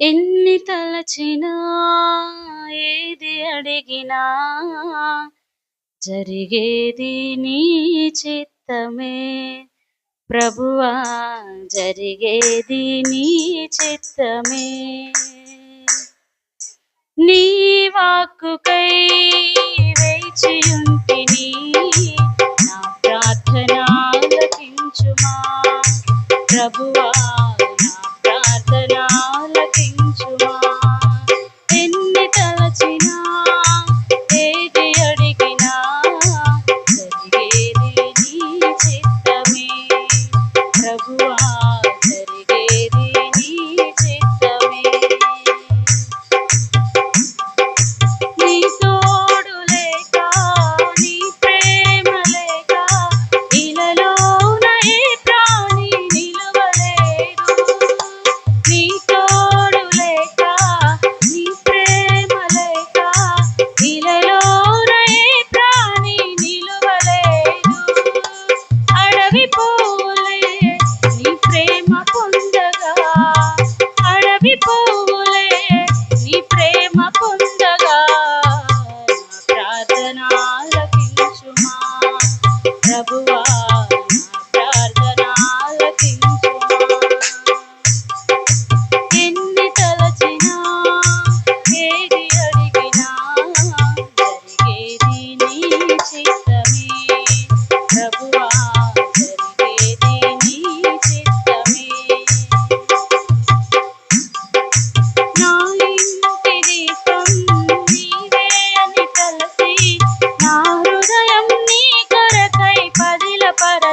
ఎన్ని తలచినా ఏది అడిగినా జరిగేది నీ చిత్తమే. ప్రభువా జరిగేది నీ చిత్తమే. నీ వాక్కుకై వేచియుంటి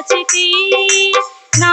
దాచితి నా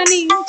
money.